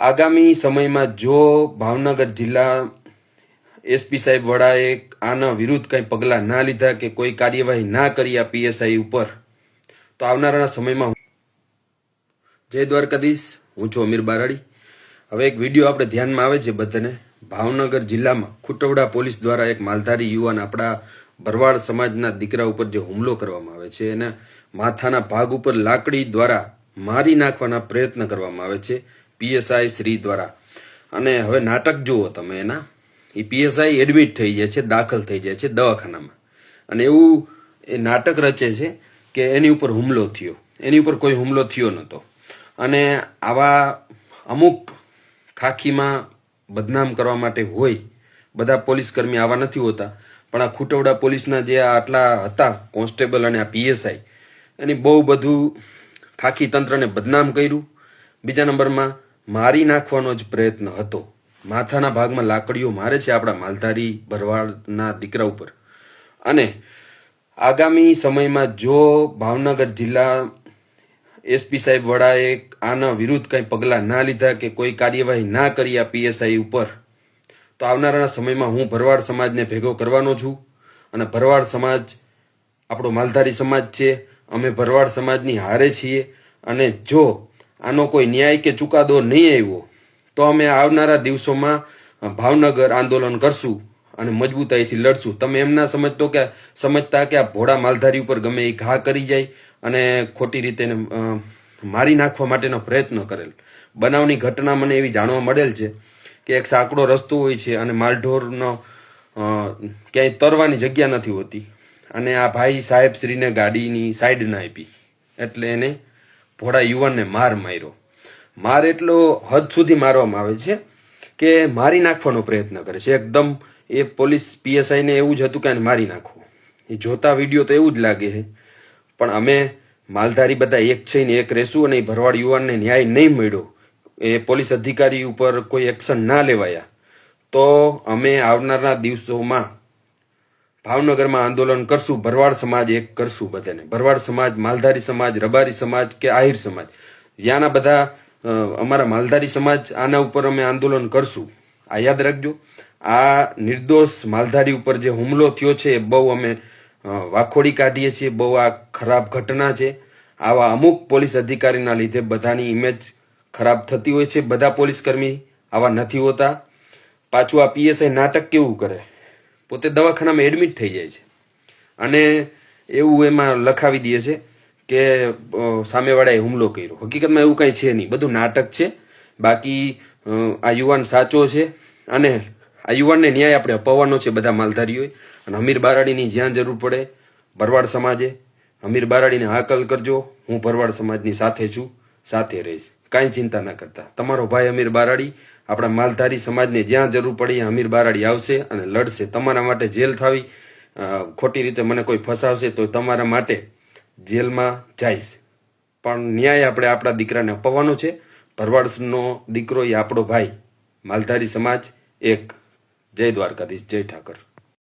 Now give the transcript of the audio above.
આગામી સમયમાં જો ભાવનગર જિલ્લા એસપી સાહેબ વડાએ આના વિરુદ્ધ કંઈ પગલાં ના લીધા કે કોઈ કાર્યવાહી ના કરી આ પીએસઆઈ ઉપર, તો આવનારા સમયમાં જય દ્વારકાધીશ. હું છું અમીર બારાડી. હવે એક વીડિયો આપણે ધ્યાનમાં આવે છે બધાને. ભાવનગર જિલ્લામાં ખુટવડા પોલીસ દ્વારા એક માલધારી યુવાન આપણા ભરવાડ સમાજના દીકરા ઉપર જે હુમલો કરવામાં આવે છે, એના માથાના ભાગ ઉપર લાકડી દ્વારા મારી નાખવાના પ્રયત્ન કરવામાં આવે છે. પીએસઆઈ શ્રી દ્વારા. અને હવે નાટક જુઓ તમે એના. એ પીએસઆઈ એડમિટ થઈ જાય છે, દાખલ થઈ જાય છે દવાખાનામાં. અને એવું એ નાટક રચે છે કે એની ઉપર હુમલો થયો. એની ઉપર કોઈ હુમલો થયો નહોતો અને આવા અમુક ખાખીમાં બદનામ કરવા માટે હોય, બધા પોલીસ કર્મી આવા નથી હોતા, પણ આ ખૂટવડા પોલીસના જે આટલા હતા કોન્સ્ટેબલ અને આ પીએસઆઈ એની બહુ બધું ખાખી તંત્રને બદનામ કર્યું. બીજા નંબરમાં મારી નાખવાનો જ પ્રયત્ન હતો. માથાના ભાગમાં લાકડીઓ મારે છે આપણા માલધારી ભરવાડના દીકરા ઉપર. અને આગામી સમયમાં જો ભાવનગર જિલ્લા એસપી સાહેબ વડાએ આના વિરુદ્ધ કંઈ પગલાં ના લીધા કે કોઈ કાર્યવાહી ના કરી આ પીએસઆઈ ઉપર, તો આવનારા સમયમાં હું ભરવાડ સમાજને ભેગો કરવાનો છું. અને ભરવાડ સમાજ આપણો માલધારી સમાજ છે. અમે ભરવાડ સમાજની હારે છીએ. અને જો આનો કોઈ ન્યાય કે ચુકાદો નહીં આવ્યો, તો અમે આવનારા દિવસોમાં ભાવનગર આંદોલન કરશું અને મજબૂતાઈથી લડશું. તમે એમ ના સમજતો કે, સમજતા કે આ ભોળા માલધારી ઉપર ગમે એ ઘા કરી જાય અને ખોટી રીતે મારી નાખવા માટેનો પ્રયત્ન કરેલ. બનાવની ઘટના મને એવી જાણવા મળેલ છે કે એક સાંકડો રસ્તો હોય છે અને માલઢોરનો ક્યાંય તરવાની જગ્યા નથી હોતી. અને આ ભાઈ સાહેબ શ્રીને ગાડીની સાઈડ ના આપી. એટલે એને ભોળા યુવાનને માર માર્યો. માર એટલો હદ સુધી મારવામાં આવે છે કે મારી નાખવાનો પ્રયત્ન કરે છે. એકદમ એ પોલીસ પીએસઆઈને એવું જ હતું કે આને મારી નાખવું. એ જોતા વીડિયો તો એવું જ લાગે છે. પણ અમે માલધારી બધા એક છે ને એક રહેશું અને એ ભરવાડ યુવાનને ન્યાય નહીં મળ્યો. એ પોલીસ અધિકારી ઉપર કોઈ એક્શન ના લેવાયા. તો અમે આવનારા દિવસોમાં ભાવનગરમાં આંદોલન કરશું, ભરવાડ સમાજ એક કરશું બધાને. ભરવાડ સમાજ, માલધારી સમાજ, રબારી સમાજ કે આહિર સમાજ? ત્યાંના બધા અમારા માલધારી સમાજ, આના ઉપર અમે આંદોલન કરશું. આ યાદ રાખજો, આ નિર્દોષ માલધારી ઉપર જે હુમલો થયો છે, એ બહુ અમે વાખોડી કાઢીએ છીએ, બહુ આ ખરાબ ઘટના છે. આવા અમુક પોલીસ અધિકારીના લીધે બધાની ઇમેજ ખરાબ થતી હોય છે, બધા પોલીસ કર્મી આવા નથી હોતા. પાછું આ પીએસઆઈ નાટક કેવું કરે? પોતે દવાખાનામાં એડમિટ થઈ જાય છે. અને એવું એમાં લખાવી દે છે કે સામેવાળાએ હુમલો કર્યો. હકીકતમાં એવું કાંઈ છે નહીં. બધું નાટક છે. બાકી આ યુવાન સાચો છે અને આ યુવાનને ન્યાય આપણે અપાવવાનો છે બધા માલધારીઓએ. અને અમીર બારાડીની જ્યાં જરૂર પડે, ભરવાડ સમાજે અમીર બારાડીને હાકલ કરજો. હું ભરવાડ સમાજની સાથે છું, સાથે રહીશ. કાંઈ ચિંતા ના કરતા. તમારો ભાઈ અમીર બારાડી આપણા માલધારી સમાજને જ્યાં જરૂર પડી અમીર બારાડી આવશે અને લડશે. તમારા માટે જેલ થાવી ખોટી રીતે મને કોઈ ફસાવશે તો તમારા માટે જેલમાં જઈશ. પણ ન્યાય આપણે આપણા દીકરાને અપાવવાનો છે. ભરવાડનો દીકરો એ આપણો ભાઈ. માલધારી સમાજ એક. જય દ્વારકાધીશ. જય ઠાકર.